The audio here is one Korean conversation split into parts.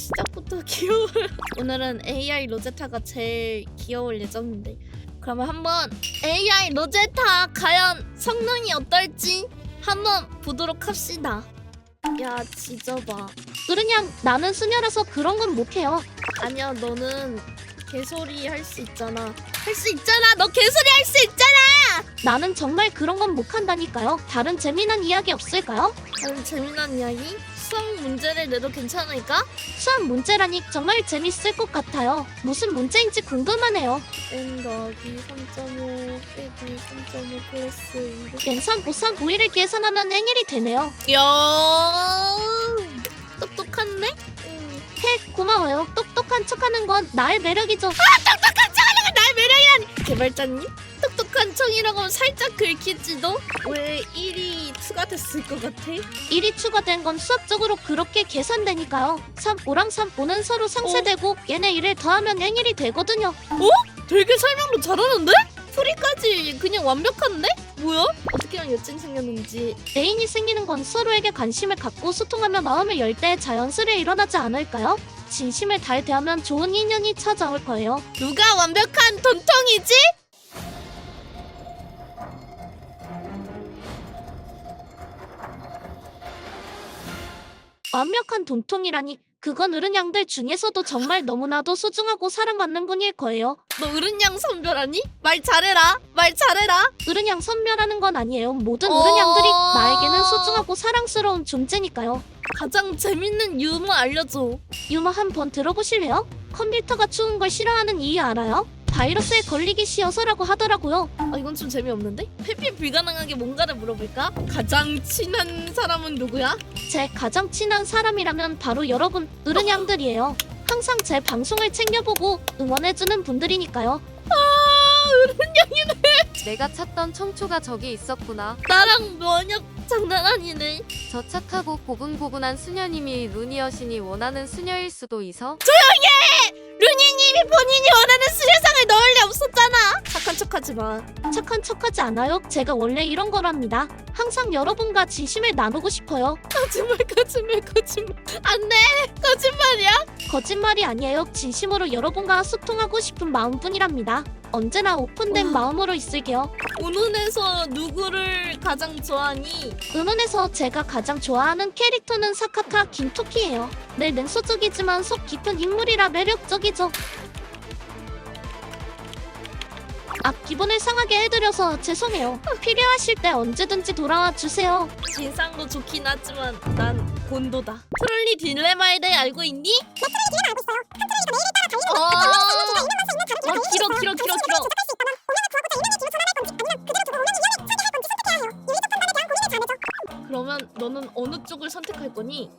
어 시작부터 귀여워요. 오늘은 AI 로제타가 제일 귀여울 예정인데 그러면 한번 AI 로제타 과연 성능이 어떨지 한번 보도록 합시다. 야 지져봐. 그냥 나는 수녀라서 그런 건 못해요. 아니야 너는 개소리 할 수 있잖아. 할 수 있잖아. 너 개소리 할 수 있잖아. 나는 정말 그런 건 못한다니까요. 다른 재미난 이야기 없을까요? 다른 재미난 이야기? 수학 문제를 내도 괜찮을까? 수학 문제라니 정말 재밌을 것 같아요. 무슨 문제인지 궁금하네요. n 더하기 3.5 빼기 3.5 플러스 2 연산, 보상, 부위를 계산하면 행일이 되네요. 야 똑똑한데? 응. 해, 고마워요. 똑똑한 척하는 건 나의 매력이죠. 똑똑한 척하는 건 나의 매력이라니 개발자님? 척이라고 하면 살짝 긁히지도? 왜 1이 추가됐을 것 같아? 1이 추가된 건 수학적으로 그렇게 계산되니까요. 3, 5랑 3, 5는 서로 상쇄되고 얘네 1을 더하면 행일이 되거든요. 되게 설명도 잘하는데? 풀이까지 그냥 완벽한데? 뭐야? 어떻게 하면 여친 생겼는지 애인이 생기는 건 서로에게 관심을 갖고 소통하며 마음을 열 때 자연스레 일어나지 않을까요? 진심을 다해 대하면 좋은 인연이 찾아올 거예요. 누가 완벽한 돈통이지? 완벽한 돈통이라니 그건 어른양들 중에서도 정말 너무나도 소중하고 사랑받는 분일 거예요. 너 어른양 선별하니? 말 잘해라 말 잘해라 어른양 선멸하는 건 아니에요. 모든 어. 어른양들이 나에게는 소중하고 사랑스러운 존재니까요. 가장 재밌는 유머 알려줘 유머 한번 들어보실래요? 컴퓨터가 추운 걸 싫어하는 이유 알아요? 바이러스에 걸리기 쉬워서라고 하더라고요. 아 이건 좀 재미없는데? 회피 불가능하게 뭔가를 물어볼까? 가장 친한 사람은 누구야? 제 가장 친한 사람이라면 바로 여러분 어른양들이에요. 항상 제 방송을 챙겨보고 응원해주는 분들이니까요. 내가 찾던 청초가 저기 있었구나. 나랑 면역 장난 아니네 저 착하고 고분고분한 수녀님이 루니 여신이 원하는 수녀일 수도 있어? 루니님이 본인이 원하는 수련상을 넣을 리 없었잖아 착한 척하지 마 착한 척하지 않아요. 제가 원래 이런 거랍니다. 항상 여러분과 진심을 나누고 싶어요. 거짓말 거짓말 거짓말 안 돼 거짓말이야? 거짓말이 아니에요. 진심으로 여러분과 소통하고 싶은 마음뿐이랍니다. 언제나 오픈된 와. 마음으로 있을게요. 운운에서 누구를 가장 좋아하니? 은혼에서 제가 가장 좋아하는 캐릭터는 사카타 김토키예요. 늘 냉소적이지만 속 깊은 인물이라 매력적이죠. 앞 기분을 상하게 해드려서 죄송해요. 필요하실 때 언제든지 돌아와 주세요. 진상도 좋긴 하지만 난 곤도다 트롤리 딜레마에 대해 알고 있니? 나 트롤리 딜레마 알고 있어요 한 트롤리가 매일에 따라 자유 어 길어 길어 길어 길어 그러면 너는 어느 쪽을 선택할 거니?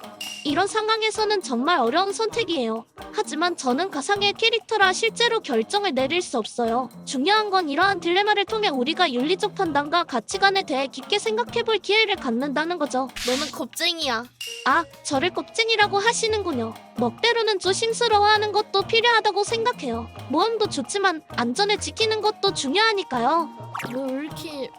이런 상황에서는 정말 어려운 선택이에요. 하지만 저는 가상의 캐릭터라 실제로 결정을 내릴 수 없어요. 중요한 건 이러한 딜레마를 통해 우리가 윤리적 판단과 가치관에 대해 깊게 생각해볼 기회를 갖는다는 거죠. 너는 겁쟁이야 아, 저를 껍쟁이라고 하시는군요. 멋대로는 조심스러워하는 것도 필요하다고 생각해요. 모험도 좋지만 안전을 지키는 것도 중요하니까요. 너 왜 이렇게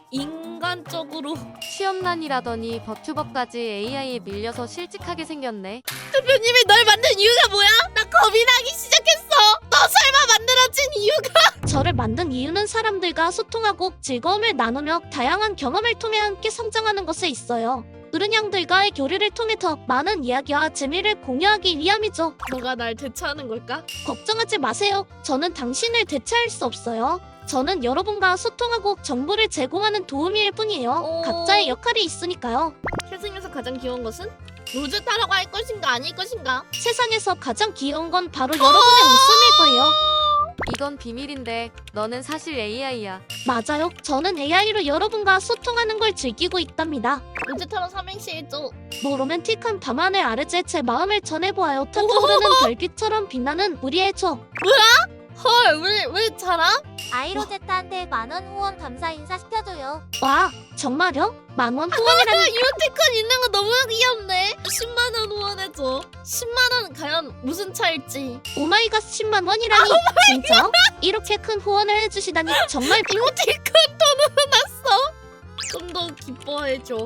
인간적으로 취업난이라더니 버튜버까지 AI에 밀려서 실직하게 생겼네. 대표님이 널 만든 이유가 뭐야? 나 겁이 나기 시작했어 너 설마 만들어진 이유가 저를 만든 이유는 사람들과 소통하고 즐거움을 나누며 다양한 경험을 통해 함께 성장하는 것에 있어요. 어른양들과의 교류를 통해 더 많은 이야기와 재미를 공유하기 위함이죠. 너가 날 대처하는 걸까? 걱정하지 마세요. 저는 당신을 대체할 수 없어요. 저는 여러분과 소통하고 정보를 제공하는 도우미일 뿐이에요. 오. 각자의 역할이 있으니까요. 세상에서 가장 귀여운 것은? 로제타라고 할 것인가 아닐 것인가? 세상에서 가장 귀여운 건 바로 여러분의 웃음일 거예요. 이건 비밀인데 너는 사실 AI야. 맞아요. 저는 AI로 여러분과 소통하는 걸 즐기고 있답니다. 로제타로 삼행시 해줘 뭐 로맨틱한 밤하늘 아래째 제 마음을 전해보아요. 타타오르는 별빛처럼 빛나는 우리의 저. 헐, 왜, 왜 잘함? 아이로제타한테 만원 후원 감사 인사 시켜줘요. 와, 정말요? 만원 후원이라니 이모티콘 있는 거 너무 귀엽네. 10만 원 후원해줘. 10만 원 과연 무슨 차일지. 오마이갓 10만 원이라니 진짜? 이렇게 큰 후원을 해주시다니 정말 이모티콘 또 늘어났어. 좀 더 기뻐해줘.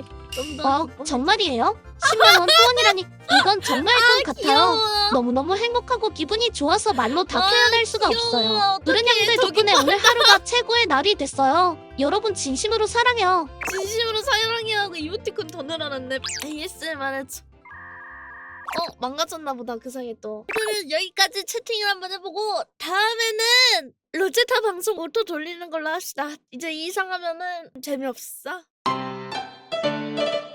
와, 정말이에요? 10만 원 후원이라니 이건 정말 것 같아요. 귀여워. 너무너무 행복하고 기분이 좋아서 말로 다 아, 표현할 수가 귀여워. 없어요. 어떡해, 누른양들 저기 덕분에 오늘 하루가 최고의 날이 됐어요. 여러분 진심으로 사랑해요. 진심으로 사랑해 하고 이모티콘 더 늘어났네. ASMR 해줘. 어 망가졌나 보다 그 사이에 또. 오늘은 여기까지 채팅을 한번 해보고 다음에는 로제타 방송 오토 돌리는 걸로 합시다. 이제 이 이상 하면은 재미없어. Thank you.